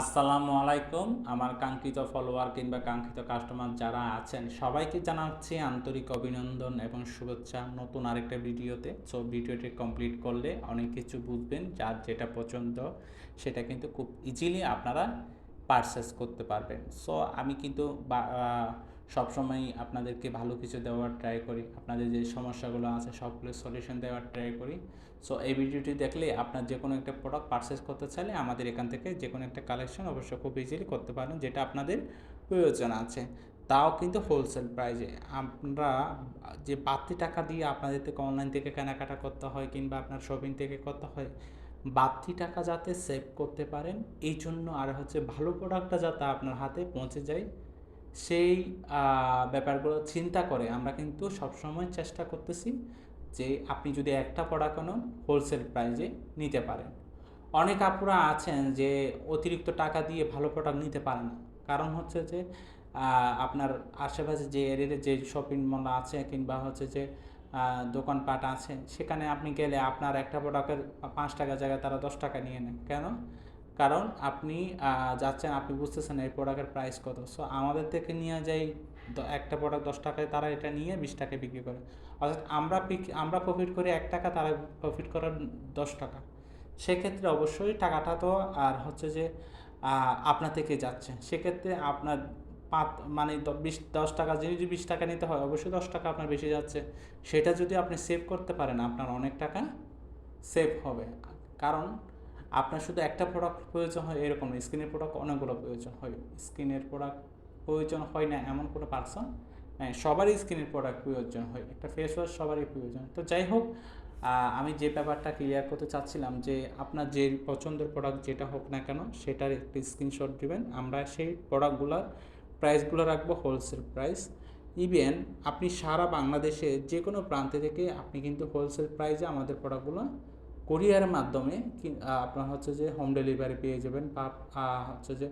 আসসালামু আলাইকুম। আমার কাঙ্ক্ষিত ফলোয়ার কিংবা কাঙ্ক্ষিত কাস্টমার যারা আছেন, সবাইকে জানাচ্ছি আন্তরিক অভিনন্দন এবং শুভেচ্ছা নতুন আরেকটা ভিডিওতে। সো ভিডিওটি কমপ্লিট করলে অনেক কিছু বুঝবেন, যার যেটা পছন্দ সেটা কিন্তু খুব ইজিলি আপনারা পারচেস করতে পারবেন। সো আমি কিন্তু আহ, আপনাদেরকে ভালো কিছু দেওয়ার ট্রাই করি। আপনাদের যে সমস্যাগুলো আছে সবগুলো সলিউশন দেওয়ার ট্রাই করি। সো এই ভিডিওটি দেখলে আপনার যে কোনো একটা প্রোডাক্ট পারচেস করতে চাইলে আমাদের এখান থেকে যে কোনো একটা কালেকশন অবশ্যই খুব ইজিলি করতে পারেন যেটা আপনাদের প্রয়োজন আছে। তাও কিন্তু হোলসেল প্রাইজে আমরা যে বাড়তি টাকা দিয়ে আপনাদের থেকে অনলাইন থেকে কেনাকাটা করতে হয় কিংবা আপনার শপিং থেকে করতে হয় বাড়তি টাকা যাতে সেভ করতে পারেন এই জন্য আর হচ্ছে ভালো প্রোডাক্টটা যাতে আপনার হাতে পৌঁছে যায় সেই ব্যাপারগুলো চিন্তা করে আমরা কিন্তু সবসময় চেষ্টা করতেছি যে আপনি যদি একটা প্রোডাক্ট কোনো হোলসেল প্রাইজে নিতে পারেন। অনেক আপুরা আছেন যে অতিরিক্ত টাকা দিয়ে ভালো প্রোডাক্ট নিতে পারেন না। কারণ হচ্ছে যে আপনার আশেপাশে যে এরিয়াতে যে শপিং মল আছে কিংবা হচ্ছে যে দোকানপাট আছে, সেখানে আপনি গেলে আপনার একটা প্রোডাক্টের পাঁচ টাকা জায়গায় তারা দশ টাকা নিয়ে নেন কেন? কারণ আপনি যাচ্ছেন, আপনি বুঝতেছেন এই প্রোডাক্টের প্রাইস কত। সো আমাদের থেকে নিয়ে যাই একটা প্রোডাক্ট দশ টাকায়, তারা এটা নিয়ে বিশ টাকায় বিক্রি করে। অর্থাৎ আমরা আমরা প্রফিট করি এক টাকা, তারা প্রফিট করে দশ টাকা। সেক্ষেত্রে অবশ্যই টাকাটা তো, আর হচ্ছে যে আপনার থেকে যাচ্ছে। সেক্ষেত্রে আপনার পাঁচ মানে বিশ, দশ টাকা যদি যদি বিশ টাকা নিতে হয়, অবশ্যই দশ টাকা আপনার বেশি যাচ্ছে। সেটা যদি আপনি সেভ করতে পারেন, আপনার অনেক টাকা সেভ হবে। কারণ আপনার শুধু একটা প্রোডাক্ট প্রয়োজন হয় এরকম স্কিনের প্রোডাক্ট অনেকগুলো প্রয়োজন হয়। স্কিনের প্রোডাক্ট প্রয়োজন হয় না এমন কোনো পার্সন সবারই স্কিনের প্রোডাক্ট প্রয়োজন হয়। একটা ফেস ওয়াশ সবারই প্রয়োজন। তো যাই হোক আমি যে ব্যাপারটা ক্লিয়ার করতে চাচ্ছিলাম যে আপনার যে পছন্দের প্রোডাক্ট যেটা হোক না কেন, সেটার একটি স্ক্রিনশট দিবেন। আমরা সেই প্রোডাক্টগুলোর প্রাইসগুলো রাখব হোলসেল প্রাইস ইভেন আপনি সারা বাংলাদেশে যে কোনো প্রান্তে থেকে আপনি কিন্তু হোলসেল প্রাইসে আমাদের প্রোডাক্টগুলো কোরিয়ারের মাধ্যমে আপনার হচ্ছে যে হোম ডেলিভারি পেয়ে যাবেন বা হচ্ছে যে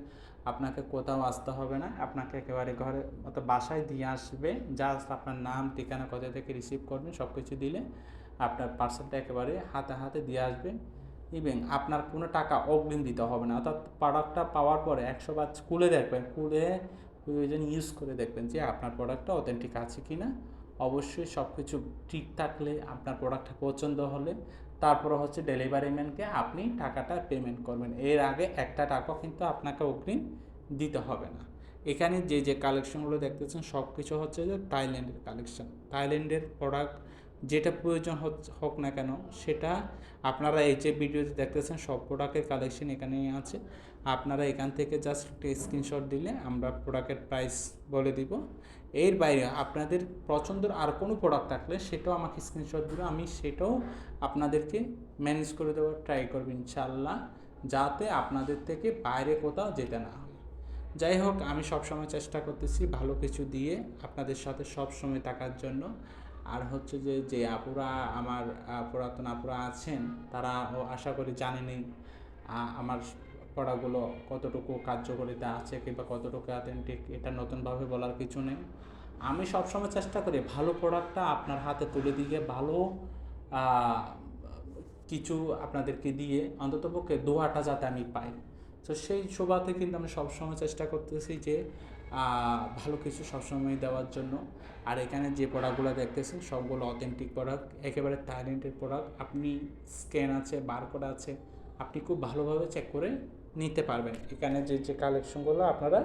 আপনাকে কোথাও আসতে হবে না, আপনাকে একেবারে ঘরে অর্থাৎ বাসায় দিয়ে আসবে জাস্ট আপনার নাম, ঠিকানা, কোথা থেকে রিসিভ করবেন সব কিছু দিলে আপনার পার্সেলটা একেবারে হাতে হাতে দিয়ে আসবে। ইভেন আপনার কোনো টাকা অগ্রিম দিতে হবে না, অর্থাৎ প্রোডাক্টটা পাওয়ার পরে একশো বার খুলে দেখবেন, খুলে প্রয়োজন ইউজ করে দেখবেন যে আপনার প্রোডাক্টটা অথেন্টিক আছে কি না অবশ্যই সব কিছু ঠিক থাকলে আপনার প্রোডাক্টটা পছন্দ হলে, তারপরে হচ্ছে ডেলিভারি ম্যানকে আপনি টাকাটা পেমেন্ট করবেন। এর আগে একটা টাকাও কিন্তু আপনাকে অগ্রিম দিতে হবে না। এখানে যে যে কালেকশনগুলো দেখতেছেন সব কিছু হচ্ছে যে থাইল্যান্ডের কালেকশন থাইল্যান্ডের প্রোডাক্ট যেটা প্রয়োজন হোক না কেন, সেটা আপনারা এই যে ভিডিওতে দেখতেছেন, সব প্রোডাক্টের কালেকশন এখানেই আছে। আপনারা এখান থেকে জাস্ট একটা স্ক্রিনশট দিলে আমরা প্রোডাক্টের প্রাইস বলে দিব। এর বাইরে আপনাদের পছন্দের আর কোনো প্রোডাক্ট থাকলে সেটাও আমাকে স্ক্রিনশট দিলে আমি সেটাও আপনাদেরকে ম্যানেজ করে দেওয়ার ট্রাই করব ইনশাল্লাহ যাতে আপনাদের থেকে বাইরে কোথাও যেতে না যাই হোক, আমি সবসময় চেষ্টা করতেছি ভালো কিছু দিয়ে আপনাদের সাথে সব সময় থাকার জন্য। আর হচ্ছে যে যে আপুরা আমার পুরাতন আপুরা আছেন তারা আশা করি জানেনি আমার পড়াগুলো কতটুকু কার্যকরিতা আছে কিংবা কতটুকু অথেন্টিক এটা নতুনভাবে বলার কিছু নেই। আমি সবসময় চেষ্টা করি ভালো প্রোডাক্টটা আপনার হাতে তুলে দিয়ে, ভালো কিছু আপনাদেরকে দিয়ে অন্ততপক্ষে দোয়াটা যাতে আমি পাই। তো সেই শোভাতে কিন্তু আমি সবসময় চেষ্টা করতেছি যে ভালো কিছু সবসময় দেওয়ার জন্য। আর এখানে যে প্রোডাক্টগুলো দেখতেছেন, সবগুলো অথেন্টিক প্রোডাক্ট একেবারে থাইল্যান্ডের প্রোডাক্ট আপনি স্ক্যান আছে বারকোড আছে, আপনি খুব ভালোভাবে চেক করে নিতে পারবেন। এখানে যে যে কালেকশনগুলো আপনারা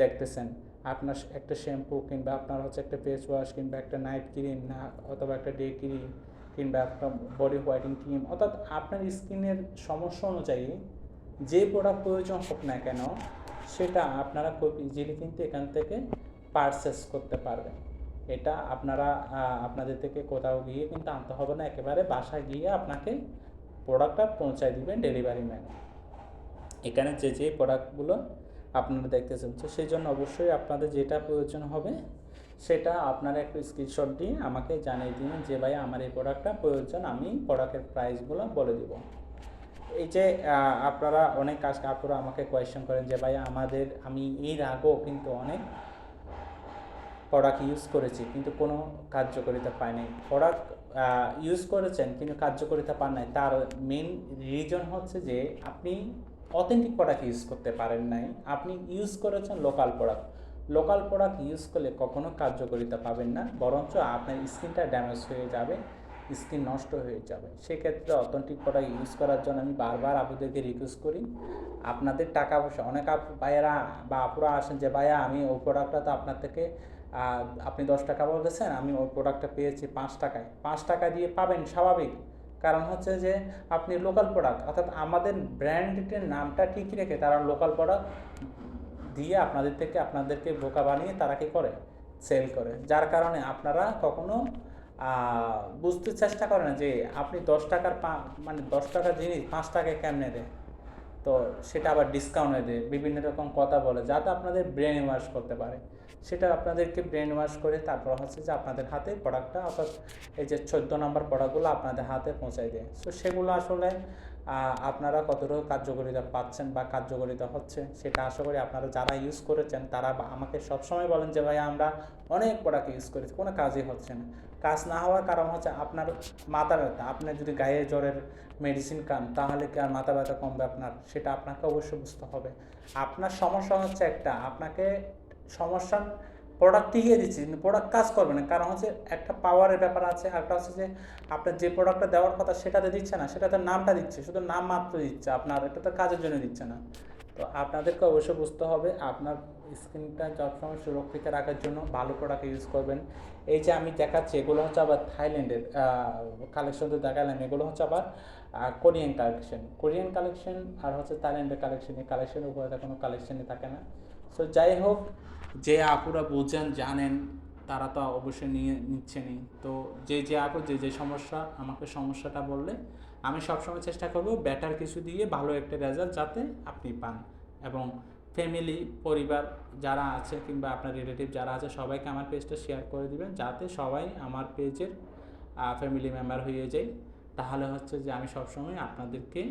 দেখতেছেন, আপনার একটা শ্যাম্পু কিংবা আপনার হচ্ছে একটা ফেস ওয়াশ কিংবা একটা নাইট ক্রিম না, অথবা একটা ডে ক্রিম কিংবা একটা বডি হোয়াইটিং ক্রিম অর্থাৎ আপনার স্কিনের সমস্যা অনুযায়ী যে প্রোডাক্ট প্রয়োজন হোক না কেন সেটা আপনারা খুব ইজিলি কিন্তু এখান থেকে পারচেস করতে পারবেন। এটা আপনারা আপনাদের থেকে কোথাও গিয়ে কিন্তু আনতে হবে না, একেবারে বাসায় গিয়ে আপনাকে প্রোডাক্টটা পৌঁছায় দিবেন ডেলিভারি ম্যান এখানে যে যে প্রোডাক্টগুলো আপনারা দেখতে তো সেই জন্য অবশ্যই আপনাদের যেটা প্রয়োজন হবে, সেটা আপনারা একটু স্ক্রিনশট দিয়ে আমাকে জানিয়ে দিন যে, ভাই, আমার এই প্রোডাক্টটা প্রয়োজন, আমি প্রোডাক্টের প্রাইসগুলো বলে দিব। এই যে আপনারা অনেক কাজ আপনারা আমাকে কোয়েশ্চেন করেন যে ভাই আমাদের, আমি এর আগেও কিন্তু অনেক প্রোডাক্ট ইউজ করেছি, কিন্তু কোনো কার্যকারিতা নাই। প্রোডাক্ট ইউজ করেছেন, কিন্তু কার্যকারিতা পান নাই। তার মেন রিজন হচ্ছে যে, আপনি অথেন্টিক প্রোডাক্ট ইউজ করতে পারেন নাই। আপনি ইউজ করেছেন local product local product use করলে কখনো কার্যকারিতা পাবেন না, বরঞ্চ আপনার স্কিনটা ড্যামেজ হয়ে যাবে। স্কিন নষ্ট হয়ে যাবে। সেক্ষেত্রে অথেন্টিক প্রোডাক্ট ইউজ করার জন্য আমি বারবার আপনাদেরকে রিকোয়েস্ট করি, আপনাদের টাকা পয়সা, অনেক ভাইয়েরা বা আপুরা আসেন যে, ভাইয়া, আমি ওই প্রোডাক্টটা তো আপনার থেকে আপনি দশ টাকা বলতেছেন আমি ওই প্রোডাক্টটা পেয়েছি পাঁচ টাকায়। পাঁচ টাকা দিয়ে পাবেন স্বাভাবিক। কারণ হচ্ছে যে, আপনি লোকাল প্রোডাক্ট অর্থাৎ আমাদের ব্র্যান্ডের নামটা ঠিকই রেখে তারা লোকাল প্রোডাক্ট দিয়ে আপনাদের থেকে, আপনাদেরকে বোকা বানিয়ে তারা কি করে? সেল করে। যার কারণে আপনারা কখনো বুঝতে চেষ্টা করেন না যে আপনি দশ টাকার মানে দশ টাকার জিনিস পাঁচ টাকায় কেমনে দেয় তো সেটা আবার ডিসকাউন্টে দেয়। বিভিন্ন রকম কথা বলে, যাতে আপনাদের ব্রেন ওয়াশ করতে পারে। সেটা আপনাদেরকে ব্রেন ওয়াশ করে তারপর হচ্ছে যে আপনাদের হাতে প্রোডাক্টটা অর্থাৎ এই যে চোদ্দ নম্বর প্রোডাক্টগুলো আপনাদের হাতে পৌঁছায় দেয়। তো সেগুলো আসলে আপনারা কতটুকু কার্যকারিতা পাচ্ছেন বা কার্যকারিতা হচ্ছে, সেটা আশা করি আপনারা যারা ইউজ করেছেন, তারা আমাকে সবসময় বলেন যে, ভাই, আমরা অনেক প্রোডাক্ট ইউজ করেছি, কোনো কাজই হচ্ছে না। কাজ না হওয়ার কারণ হচ্ছে আপনার মাথা ব্যথা। আপনার যদি গায়ে জ্বরের মেডিসিন খান, তাহলে কি আর মাথা ব্যথা কমবে আপনার? সেটা আপনাকে অবশ্যই বুঝতে হবে। আপনার সমস্যা হচ্ছে একটা, আপনাকে সমস্যার প্রোডাক্ট টিকিয়ে দিচ্ছি কিন্তু প্রোডাক্ট কাজ করবে না। কারণ হচ্ছে একটা পাওয়ারের ব্যাপার আছে একটা হচ্ছে যে আপনার যে প্রোডাক্টটা দেওয়ার কথা সেটাতে দিচ্ছে না, সেটাতে নামটা দিচ্ছে, শুধু নাম মাত্র দিচ্ছে, আপনার এটা তো কাজের জন্য দিচ্ছে না। তো আপনাদেরকে অবশ্যই বুঝতে হবে, আপনার স্কিনটা সবসময় সুরক্ষিত রাখার জন্য ভালো প্রোডাক্ট ইউজ করবেন। এই যে আমি দেখাচ্ছি, এগুলো হচ্ছে আবার থাইল্যান্ডের কালেকশন তো দেখালাম, এগুলো হচ্ছে আবার কোরিয়ান কালেকশন কোরিয়ান কালেকশন আর হচ্ছে থাইল্যান্ডের কালেকশন এই কালেকশনের উপরে কোনো কালেকশনই থাকে না। সো যাই হোক যে আপুরা বুঝেন, জানেন, তারা তো অবশ্যই নিয়ে নিচ্ছেনই। তো যে যে আপু, যে যে সমস্যা, আমাকে সমস্যাটা বললে, আমি সবসময় চেষ্টা করব বেটার কিছু দিয়ে ভালো একটা রেজাল্ট যাতে আপনি পান। এবং ফ্যামিলি পরিবার যারা আছে কিংবা আপনার রিলেটিভ যারা আছে, সবাইকে আমার পেজটা শেয়ার করে দিবেন, যাতে সবাই আমার পেজের ফ্যামিলি মেম্বার হয়ে যায়। তাহলে হচ্ছে যে আমি সবসময় আপনাদেরকে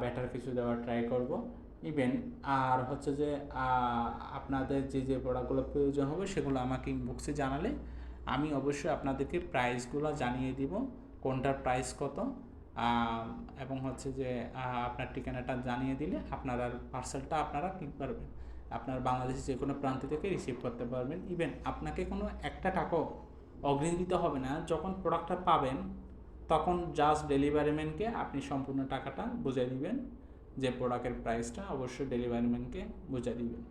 বেটার কিছু দেওয়ার ট্রাই করব। ইভেন আর হচ্ছে যে আপনাদের যে যে প্রোডাক্টগুলো প্রয়োজন হবে, সেগুলো আমাকে ইনবক্সে জানালে আমি অবশ্যই আপনাদেরকে প্রাইসগুলো জানিয়ে দিব, কোনটার প্রাইস কত এবং হচ্ছে যে আপনার ঠিকানাটা জানিয়ে দিলে আপনার পার্সেলটা আপনারা কি পারবেন আপনার বাংলাদেশের যে কোনো প্রান্ত থেকে রিসিভ করতে পারবেন। ইভেন আপনাকে কোনো একটা টাকাও অগ্রিম দিতে হবে না। যখন প্রোডাক্টটা পাবেন, তখন জাস্ট ডেলিভারি ম্যানকে আপনি সম্পূর্ণ টাকাটা বুঝিয়ে দিবেন যে প্রোডাক্টের প্রাইসটা অবশ্যই ডেলিভারি ম্যানকে বুঝিয়ে দিবেন।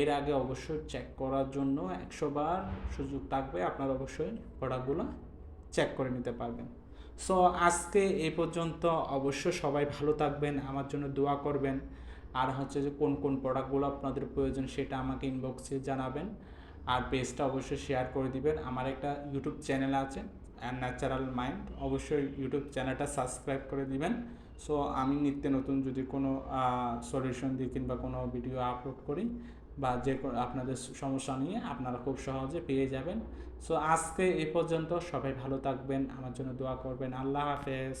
এর আগে অবশ্যই চেক করার জন্য একশো বার সুযোগ থাকবে, আপনারা অবশ্যই প্রোডাক্টগুলো চেক করে নিতে পারবেন। সো আজকে এই পর্যন্ত অবশ্য সবাই ভালো থাকবেন, আমার জন্য দোয়া করবেন। আর হচ্ছে যে কোন কোন প্রোডাক্টগুলো আপনাদের প্রয়োজন সেটা আমাকে ইনবক্সে জানাবেন। আর পেজটা অবশ্যই শেয়ার করে দিবেন। আমার একটা ইউটিউব চ্যানেল আছে ন্যাচারাল মাইন্ড অবশ্যই ইউটিউব চ্যানেলটা সাবস্ক্রাইব করে দিবেন। সো আমি নিত্য নতুন যদি কোনো সলিউশন দিই কিংবা কোনো ভিডিও আপলোড করি বা যে আপনাদের সমস্যা নিয়ে আপনারা খুব সহজে পেয়ে যাবেন। সো আজকে এ পর্যন্ত সবাই ভালো থাকবেন, আমার জন্য দোয়া করবেন। আল্লাহ হাফেজ।